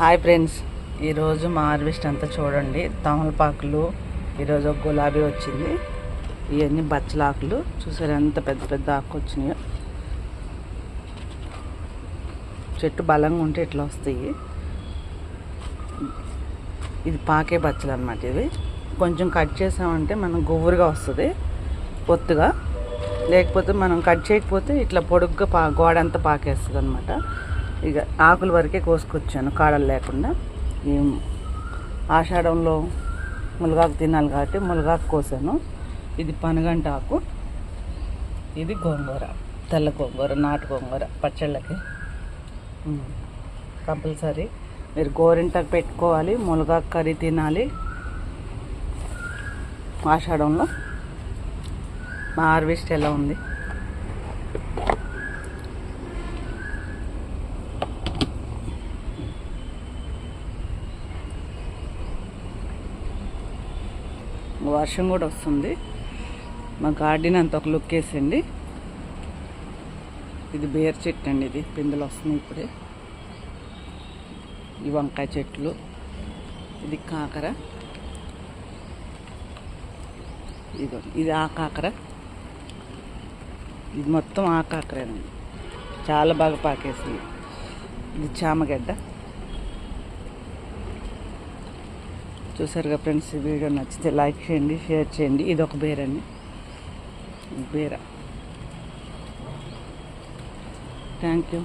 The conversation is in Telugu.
హాయ్ ఫ్రెండ్స్ ఈరోజు మా హార్వెస్ట్ అంతా చూడండి. తమలపాకులు ఈరోజు ఒక గులాబీ వచ్చింది. ఇవన్నీ బచ్చలాకులు చూసారు ఎంత పెద్ద పెద్ద ఆకు వచ్చినాయో. చెట్టు బలంగా ఉంటే ఇట్లా వస్తాయి. ఇది పాకే బచ్చలు అనమాట ఇది కొంచెం కట్ చేసామంటే మనం గువ్వురుగా వస్తుంది ఒత్తుగా. లేకపోతే మనం కట్ చేయకపోతే ఇట్లా పొడుగ్గా పా గోడంతా పాకేస్తుంది అనమాట ఇక ఆకుల వరకే కోసుకొచ్చాను కాడలు లేకుండా. ఈ ఆషాఢంలో మునగాకు తినాలి కాబట్టి మునగాకు కోసాను. ఇది పనగంట ఆకు ఇది గోంగూర తెల్ల గోంగూర నాటు గోంగూర పచ్చళ్ళకి. కంపల్సరీ మీరు గోరింటకు పెట్టుకోవాలి మునగాకు కర్రీ తినాలి. ఆషాఢంలో మా హార్వెస్ట్ ఎలా ఉంది? వర్షం కూడా వస్తుంది. మా గార్డెన్ అంత ఒక లుక్ వేసండి ఇది బేర్ చెట్టు అండి ఇది. పిందులు వస్తున్నాయి ఇప్పుడే. ఈ వంకాయ చెట్లు. ఇది కాకర. ఇదో ఇది ఆ కాకర. ఇది మొత్తం ఆ కాకరేనండి. చాలా బాగా పాకేసింది. ఇది చామగడ్డ. చూసారుగా ఫ్రెండ్స్ ఈ వీడియో నచ్చితే లైక్ చేయండి షేర్ చేయండి. ఇది ఒక బీరండి బీర. Thank you